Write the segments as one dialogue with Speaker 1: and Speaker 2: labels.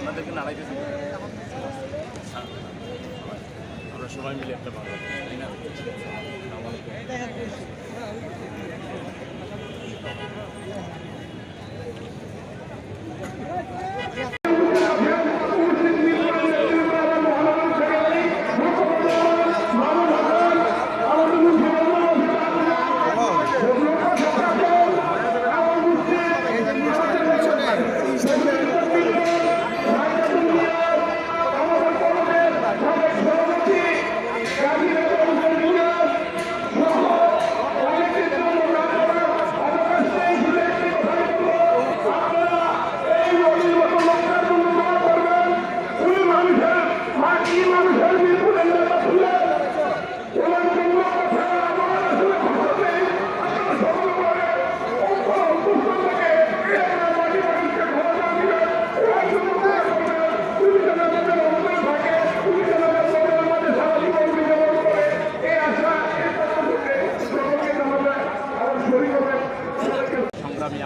Speaker 1: আমাদেরকে নাড়াইতেছে। আমরা সবাই মিলে একটা ভালো তাই না?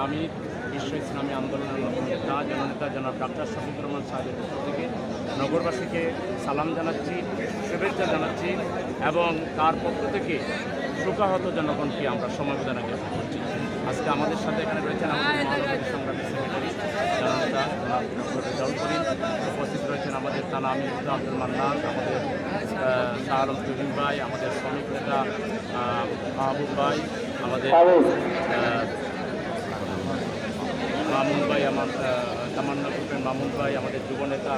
Speaker 1: আমির বিশ্ব ইসলামী আন্দোলনের নতুন নেতা জননেতা জনাব ডাক্তার শফিকুর রহমান সাহেবের পক্ষ থেকে নগরবাসীকে সালাম জানাচ্ছি শুভেচ্ছা জানাচ্ছি এবং তার পক্ষ থেকে শোকাহত জনগণকে আমরা সমবেদনা জ্ঞাপন করছি। আজকে আমাদের সাথে এখানে রয়েছেন আমাদের মহানগরী সংগ্রামী সেক্রেটারি জননেতা জনাব ডক্টর রেজাউল করিম। উপস্থিত রয়েছেন আমাদের থানা আমির আব্দুল মান্নান আমাদের শাহ আলম তুহিন ভাই আমাদের শ্রমিক নেতা মাহবুব ভাই আমাদের মামুন ভাই, আমার তামান্না গ্রুপের মামুন ভাই, আমাদের যুব নেতা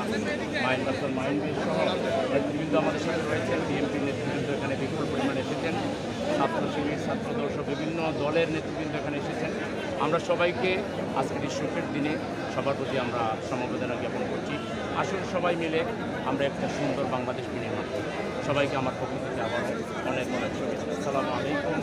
Speaker 1: মাইন ডাক্তার মাইন সহ নেতৃবৃন্দ আমাদের সাথে রয়েছেন। বিএনপি নেতৃবৃন্দ এখানে বিপুল পরিমাণে এসেছেন। ছাত্র শিবির, ছাত্র দর্শ বিভিন্ন দলের নেতৃবৃন্দ এখানে এসেছেন। আমরা সবাইকে আজকের এই শোকের দিনে সবার প্রতি আমরা সমবেদনা জ্ঞাপন করছি। আসুন সবাই মিলে আমরা একটা সুন্দর বাংলাদেশ বিনির্মাণ করি। সবাইকে আমার পক্ষ থেকে আবার অনেক অনেক শুভেচ্ছা। আসসালামু আলাইকুম।